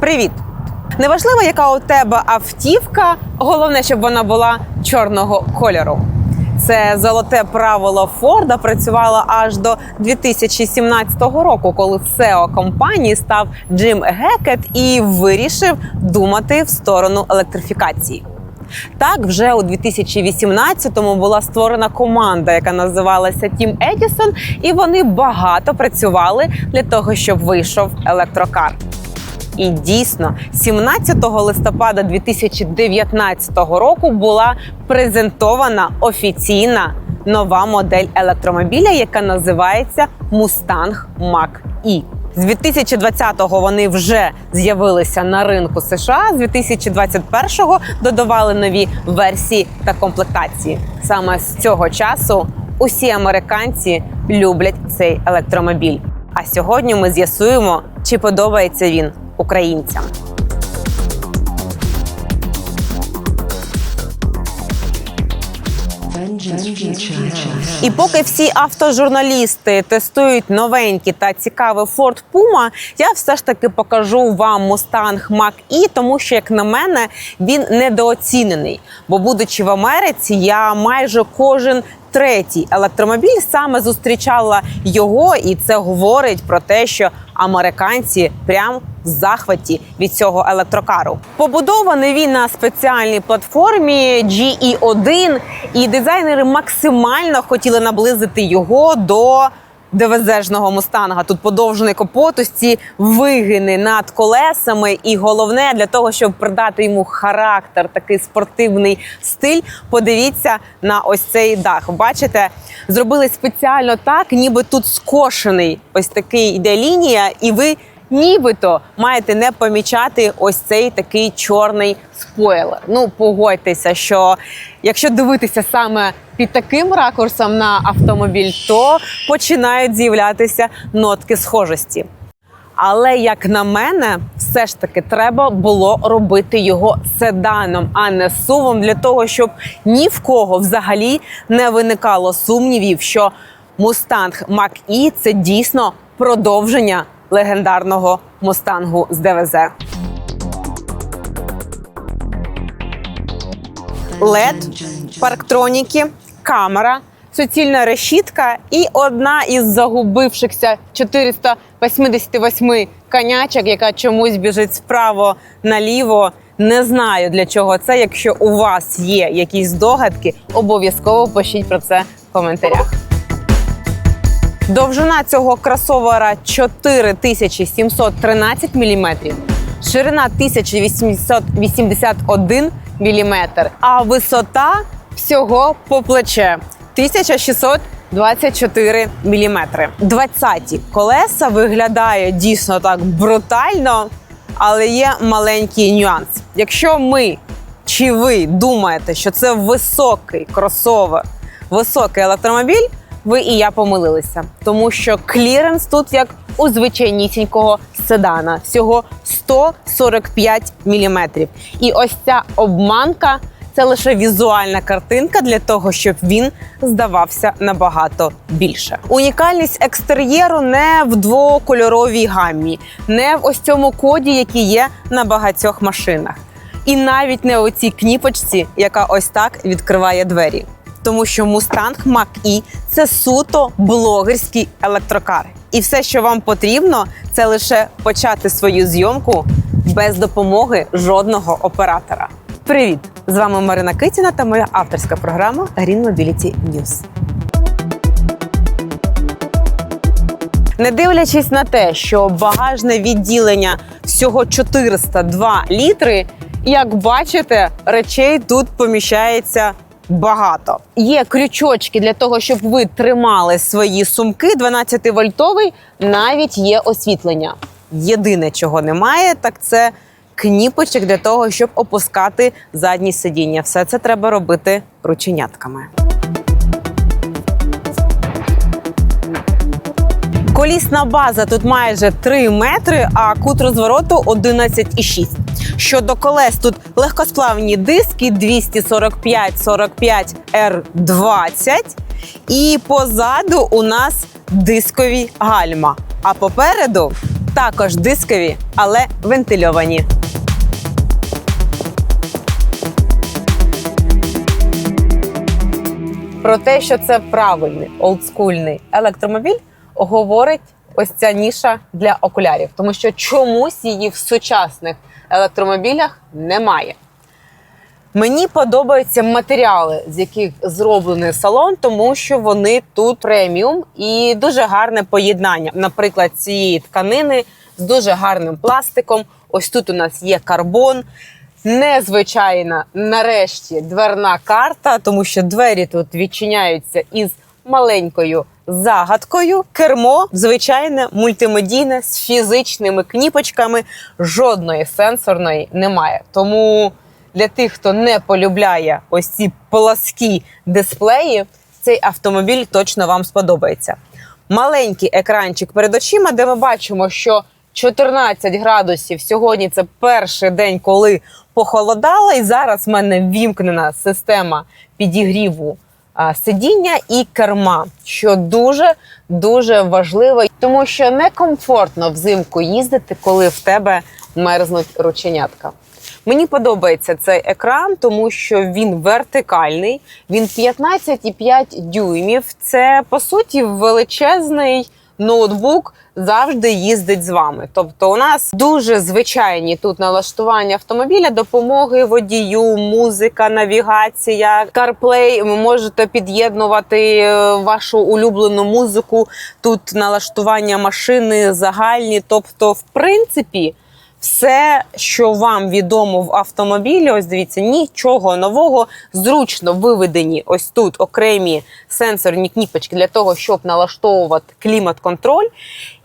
Привіт! Неважливо, яка у тебе автівка, головне, щоб вона була чорного кольору. Це золоте правило Форда працювало аж до 2017 року, коли SEO компанії став Джим Гекет і вирішив думати в сторону електрифікації. Так, вже у 2018-му була створена команда, яка називалася Team Edison, і вони багато працювали для того, щоб вийшов електрокар. І дійсно, 17 листопада 2019 року була презентована офіційна нова модель електромобіля, яка називається Mustang Mach-E. З 2020-го вони вже з'явилися на ринку США. З 2021-го додавали нові версії та комплектації. Саме з цього часу усі американці люблять цей електромобіль. А сьогодні ми з'ясуємо, чи подобається він українцям. І поки всі автожурналісти тестують новенькі та цікавий Ford Puma, я все ж таки покажу вам Mustang Mach-E, тому що, як на мене, він недооцінений. Бо, будучи в Америці, я майже кожен третій електромобіль саме зустрічала його, і це говорить про те, що американці прям в захваті від цього електрокару. Побудований він на спеціальній платформі GE1, і дизайнери максимально хотіли наблизити його до. ДВЗ-жного мустанга тут подовжений капот, ось ці вигини над колесами, і головне для того, щоб придати йому характер, такий спортивний стиль. Подивіться на ось цей дах. Бачите, зробили спеціально так, ніби тут скошений ось такий іде лінія, і ви нібито маєте не помічати ось цей такий чорний спойлер. Ну, погодьтеся, що якщо дивитися саме під таким ракурсом на автомобіль, то починають з'являтися нотки схожості. Але як на мене, все ж таки треба було робити його седаном, а не сувом, для того, щоб ні в кого взагалі не виникало сумнівів, що Mustang Mach-E – це дійсно продовження легендарного мустангу з ДВЗ. LED, парктроніки, камера, суцільна решітка і одна із загубившихся 488 конячок, яка чомусь біжить справа наліво. Не знаю для чого це. Якщо у вас є якісь здогадки, обов'язково пишіть про це в коментарях. Довжина цього кросовера 4713 мм, ширина 1881 мм, а висота всього по плече 1624 мм. 20-ті колеса виглядає дійсно так брутально, але є маленький нюанс. Якщо ми чи ви думаєте, що це високий кросовер, високий електромобіль, ви і я помилилися, тому що кліренс тут як у звичайнісінького седана, всього 145 мм. І ось ця обманка це лише візуальна картинка для того, щоб він здавався набагато більше. Унікальність екстер'єру не в двокольоровій гаммі, не в ось цьому коді, який є на багатьох машинах, і навіть не у цій кніпочці, яка ось так відкриває двері тому що Mustang Mach-E – це суто блогерський електрокар. І все, що вам потрібно, це лише почати свою зйомку без допомоги жодного оператора. Привіт! З вами Марина Китіна та моя авторська програма Green Mobility News. Не дивлячись на те, що багажне відділення всього 402 літри, як бачите, речей тут поміщається багато. Є крючочки для того, щоб ви тримали свої сумки. 12-вольтовий, навіть є освітлення. Єдине, чого немає, так це кніпочок для того, щоб опускати задні сидіння. Все це треба робити рученятками. Колісна база тут майже 3 метри, а кут розвороту 11,6. Щодо колес, тут легкосплавні диски 245-45 R20. І позаду у нас дискові гальма. А попереду також дискові, але вентильовані. Про те, що це правильний олдскульний електромобіль, говорить ось ця ніша для окулярів, тому що чомусь її в сучасних електромобілях немає. Мені подобаються матеріали, з яких зроблений салон, тому що вони тут преміум і дуже гарне поєднання. Наприклад, цієї тканини з дуже гарним пластиком. Ось тут у нас є карбон. Незвичайна, нарешті, дверна карта, тому що двері тут відчиняються із маленькою загадкою. Кермо звичайне, мультимедійне з фізичними кніпочками. Жодної сенсорної немає. Тому для тих, хто не полюбляє ось ці пласкі дисплеї, цей автомобіль точно вам сподобається. Маленький екранчик перед очима, де ми бачимо, що 14 градусів сьогодні це перший день, коли похолодало, і зараз в мене вімкнена система підігріву сидіння і керма, що дуже дуже важливо, тому що некомфортно взимку їздити, коли в тебе мерзнуть рученятка. Мені подобається цей екран, тому що він вертикальний, він 15,5 дюймів. Це по суті величезний ноутбук. Завжди їздить з вами. Тобто, у нас дуже звичайні тут налаштування автомобіля, допомоги водію, музика, навігація, CarPlay. Ви можете під'єднувати е, вашу улюблену музику. Тут налаштування машини загальні. Тобто, в принципі, все, що вам відомо в автомобілі, ось дивіться, нічого нового, зручно виведені ось тут окремі сенсорні кніпочки для того, щоб налаштовувати клімат-контроль.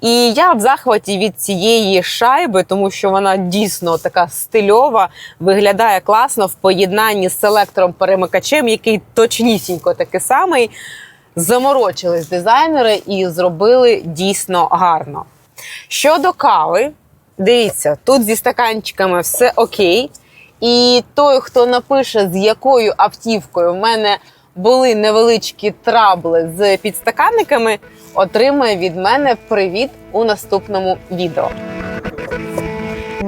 І я в захваті від цієї шайби, тому що вона дійсно така стильова, виглядає класно в поєднанні з селектором-перемикачем, який точнісінько такий самий. Заморочились дизайнери і зробили дійсно гарно. Щодо кави, Дивіться, тут зі стаканчиками все окей. І той, хто напише, з якою автівкою в мене були невеличкі трабли з підстаканниками, отримає від мене привіт у наступному відео.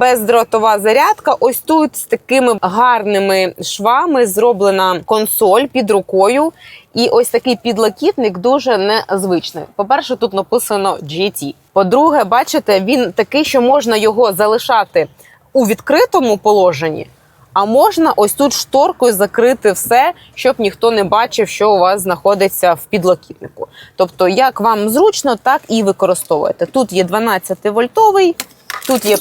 Бездротова зарядка. Ось тут з такими гарними швами зроблена консоль під рукою. І ось такий підлокітник дуже незвичний. По-перше, тут написано GT. По-друге, бачите, він такий, що можна його залишати у відкритому положенні, а можна ось тут шторкою закрити все, щоб ніхто не бачив, що у вас знаходиться в підлокітнику. Тобто, як вам зручно, так і використовуєте. Тут є 12-вольтовий, тут є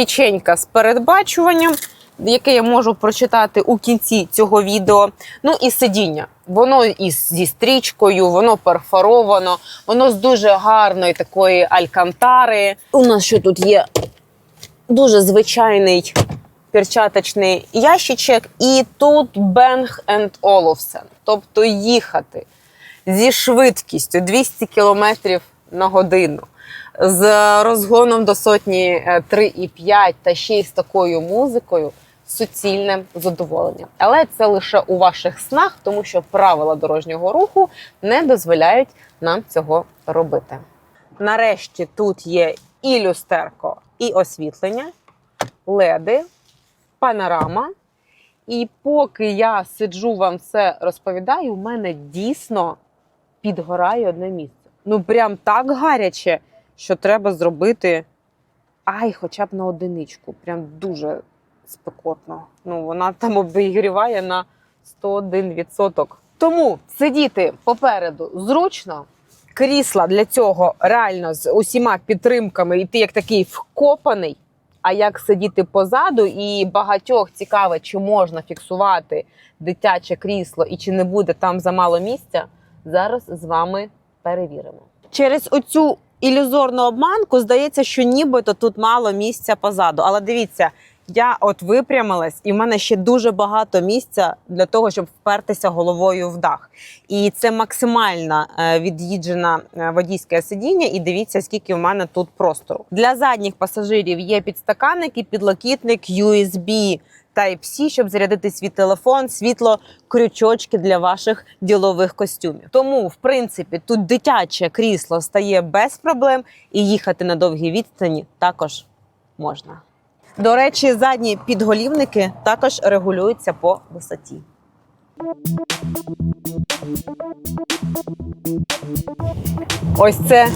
печенька з передбачуванням, яке я можу прочитати у кінці цього відео. Ну і сидіння. Воно із зі стрічкою, воно перфоровано, воно з дуже гарної такої алькантари. У нас що тут є дуже звичайний перчаточний ящичок, і тут Bang Olufsen. Тобто їхати зі швидкістю 200 км на годину. З розгоном до сотні е, 3,5 та ще з такою музикою суцільне задоволення. Але це лише у ваших снах, тому що правила дорожнього руху не дозволяють нам цього робити. Нарешті тут є і люстерко, і освітлення, леди, панорама. І поки я сиджу вам це розповідаю, у мене дійсно підгорає одне місце. Ну прям так гаряче, що треба зробити ай, хоча б на одиничку. Прям дуже спекотно. Ну, вона там обігріває на 101%. Тому сидіти попереду зручно. Крісла для цього реально з усіма підтримками, і ти як такий вкопаний. А як сидіти позаду, і багатьох цікаве, чи можна фіксувати дитяче крісло і чи не буде там замало місця, зараз з вами перевіримо. Через оцю ілюзорну обманку здається, що нібито тут мало місця позаду. Але дивіться, я от випрямилась, і в мене ще дуже багато місця для того, щоб впертися головою в дах. І це максимально е, від'їджена е, водійське сидіння. І дивіться, скільки в мене тут простору. Для задніх пасажирів є підстаканник і підлокітник USB Type-C, щоб зарядити свій телефон, світло, крючочки для ваших ділових костюмів. Тому, в принципі, тут дитяче крісло стає без проблем, і їхати на довгі відстані також можна. До речі, задні підголівники також регулюються по висоті. Ось це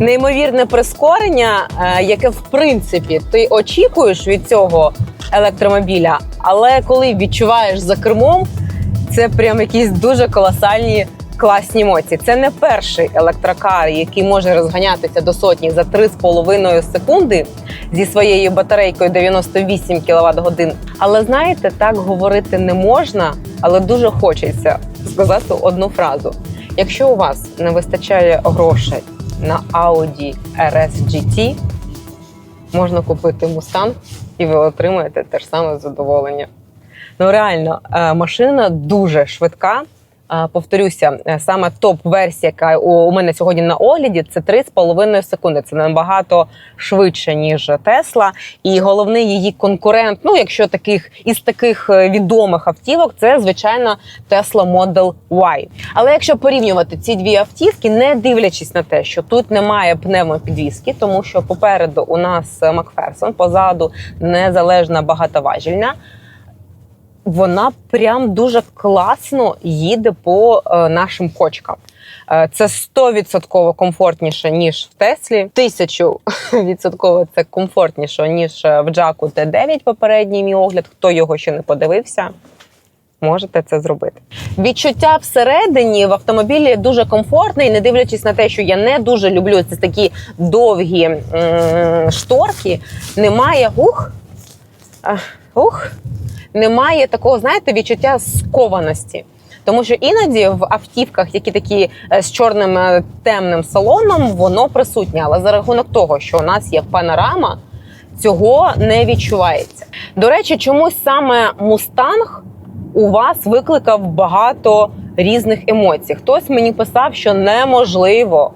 неймовірне прискорення, е, яке в принципі ти очікуєш від цього електромобіля, але коли відчуваєш за кермом, це прям якісь дуже колосальні класні емоції. Це не перший електрокар, який може розганятися до сотні за 3,5 секунди зі своєю батарейкою 98 кВт годин. Але знаєте, так говорити не можна, але дуже хочеться сказати одну фразу. Якщо у вас не вистачає грошей на Audi RS GT, можна купити Mustang і ви отримаєте те ж саме задоволення. Ну реально, е, машина дуже швидка. Е, Повторюся, е, саме топ-версія, яка у мене сьогодні на огляді, це 3,5 секунди. Це набагато швидше ніж Тесла. І головний її конкурент, ну якщо таких із таких е, відомих автівок, це звичайно Tesla Model Y. Але якщо порівнювати ці дві автівки, не дивлячись на те, що тут немає пневмопідвіски, тому що попереду у нас Макферсон, позаду незалежна багатоважільна вона прям дуже класно їде по е, нашим кочкам. Е, Це 100% комфортніше, ніж в Теслі. Тисячу відсотково це комфортніше, ніж е, в Джаку Т9 попередній мій огляд. Хто його ще не подивився, можете це зробити. Відчуття всередині в автомобілі дуже комфортне, і не дивлячись на те, що я не дуже люблю це такі довгі м- шторки, немає ух. Ух, немає такого, знаєте, відчуття скованості. Тому що іноді в автівках, які такі е, з чорним е, темним салоном, воно присутнє. Але за рахунок того, що у нас є панорама, цього не відчувається. До речі, чомусь саме мустанг у вас викликав багато різних емоцій. Хтось мені писав, що неможливо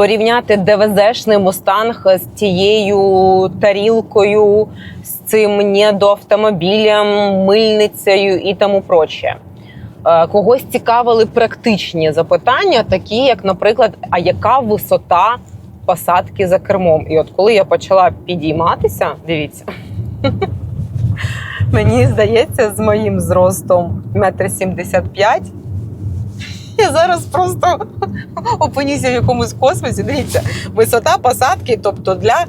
порівняти ДВЗшний мустанг з тією тарілкою, з цим недоавтомобілем, мильницею і тому проче. Е, Когось цікавили практичні запитання, такі як, наприклад, а яка висота посадки за кермом? І от коли я почала підійматися, дивіться. Мені здається, з моїм зростом 1,75 м. Зараз просто опинюся в якомусь космосі. Дивіться, висота посадки, тобто для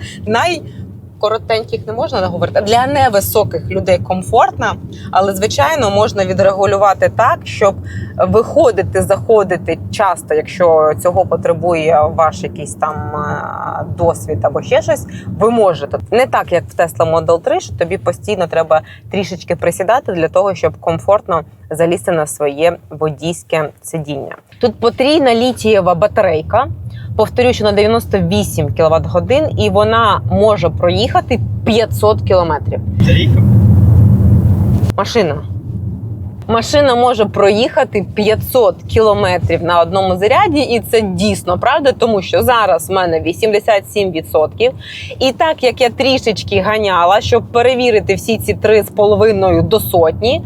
найкоротеньких не можна говорити, для невисоких людей комфортна, але звичайно можна відрегулювати так, щоб виходити, заходити часто, якщо цього потребує ваш якийсь там е, досвід або ще щось. Ви можете не так, як в Tesla Model 3, що тобі постійно треба трішечки присідати для того, щоб комфортно залізти на своє водійське сидіння. Тут потрійна літієва батарейка. Повторюю, що на 98 кВт годин, і вона може проїхати 500 кілометрів. Машина. Машина може проїхати 500 кілометрів на одному заряді, і це дійсно правда, тому що зараз в мене 87%. І так як я трішечки ганяла, щоб перевірити всі ці 3,5 до сотні,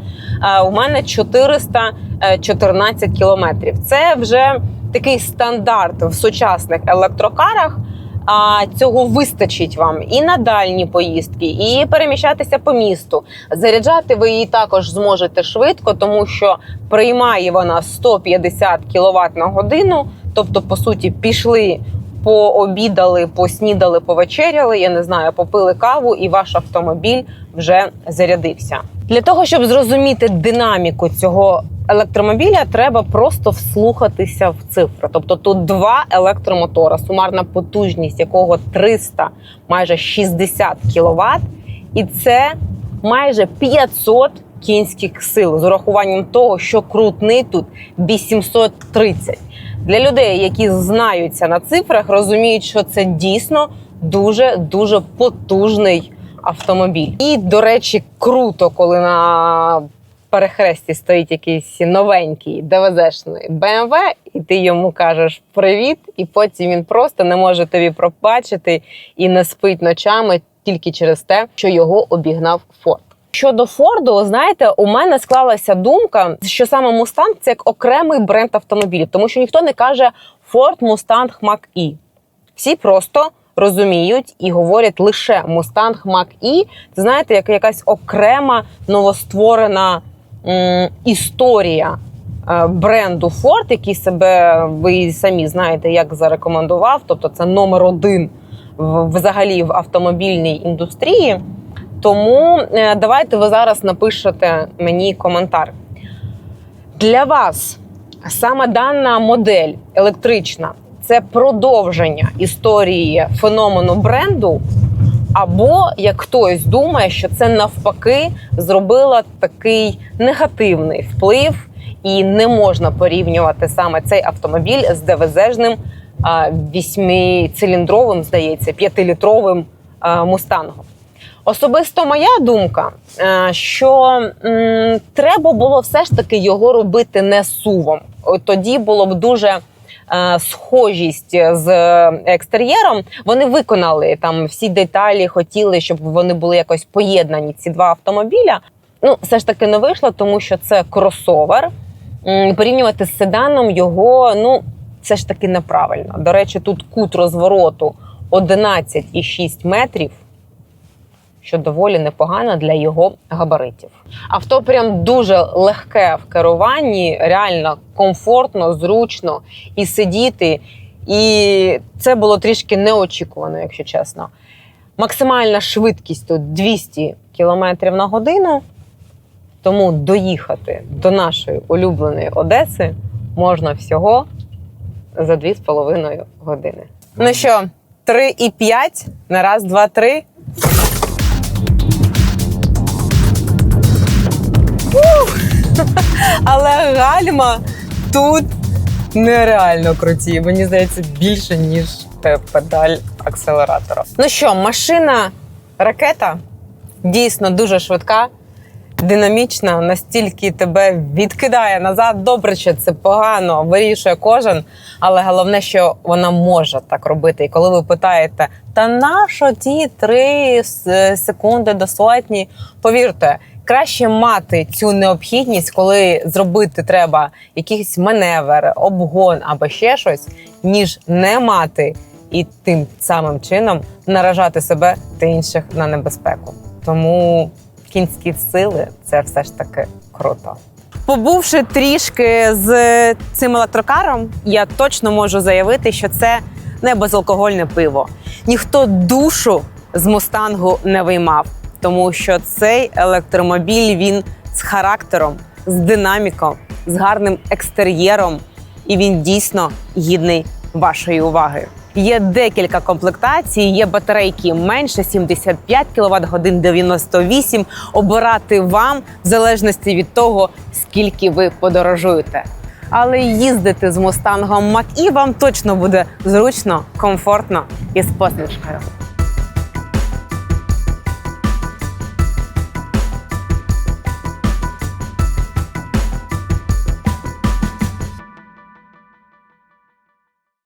е, у мене 414 кілометрів. Це вже такий стандарт в сучасних електрокарах. А цього вистачить вам і на дальні поїздки, і переміщатися по місту. Заряджати ви її також зможете швидко, тому що приймає вона 150 кВт на годину. Тобто, по суті, пішли, пообідали, поснідали, повечеряли. Я не знаю, попили каву, і ваш автомобіль вже зарядився. Для того щоб зрозуміти динаміку цього електромобіля, треба просто вслухатися в цифри. Тобто тут два електромотора, сумарна потужність якого 300, майже 60 кВт, і це майже 500 кінських сил з урахуванням того, що крутний тут 830. Для людей, які знаються на цифрах, розуміють, що це дійсно дуже дуже потужний автомобіль. І, до речі, круто, коли на перехресті стоїть якийсь новенький ДВЗшний BMW, і ти йому кажеш привіт, і потім він просто не може тобі пробачити і не спить ночами тільки через те, що його обігнав Форд. Щодо Форду, знаєте, у мене склалася думка, що саме Mustang – це як окремий бренд автомобілів, тому що ніхто не каже Ford Mustang Mach-E. Всі просто розуміють і говорять лише Mustang Mach-E. Це знаєте, як якась окрема новостворена історія е, бренду Ford, який себе ви самі знаєте, як зарекомендував. Тобто це номер один взагалі в автомобільній індустрії. Тому е, давайте ви зараз напишете мені коментар. Для вас саме дана модель електрична це продовження історії феномену бренду. Або як хтось думає, що це навпаки зробило такий негативний вплив, і не можна порівнювати саме цей автомобіль з ДВЗ-жним вісьмициліндровим, здається, п'ятилітровим мустангом. Особисто моя думка, е, що м, треба було все ж таки його робити не сувом. Тоді було б дуже схожість з екстер'єром. Вони виконали там всі деталі, хотіли, щоб вони були якось поєднані. Ці два автомобіля. Ну, все ж таки не вийшло, тому що це кросовер. Порівнювати з седаном його, ну, все ж таки неправильно. До речі, тут кут розвороту 11,6 метрів що доволі непогано для його габаритів. Авто прям дуже легке в керуванні, реально комфортно, зручно і сидіти. І це було трішки неочікувано, якщо чесно. Максимальна швидкість тут 200 км на годину. Тому доїхати до нашої улюбленої Одеси можна всього за 2,5 години. Ну що, 3,5 на раз, два, три. Але гальма тут нереально круті. Мені здається, більше, ніж педаль акселератора. Ну що, машина ракета дійсно дуже швидка, динамічна, настільки тебе відкидає назад. Добре, що це погано, вирішує кожен. Але головне, що вона може так робити. І коли ви питаєте, та на що ті три секунди до сотні? Повірте, краще мати цю необхідність, коли зробити треба якийсь маневр, обгон або ще щось, ніж не мати і тим самим чином наражати себе та інших на небезпеку. Тому кінські сили це все ж таки круто. Побувши трішки з цим електрокаром, я точно можу заявити, що це не безалкогольне пиво. Ніхто душу з мустангу не виймав, тому що цей електромобіль він з характером, з динаміком, з гарним екстер'єром, і він дійсно гідний вашої уваги. Є декілька комплектацій, є батарейки менше 75 кВт годин 98. Обирати вам в залежності від того, скільки ви подорожуєте. Але їздити з мустангом Mach-E вам точно буде зручно, комфортно і з посмішкою.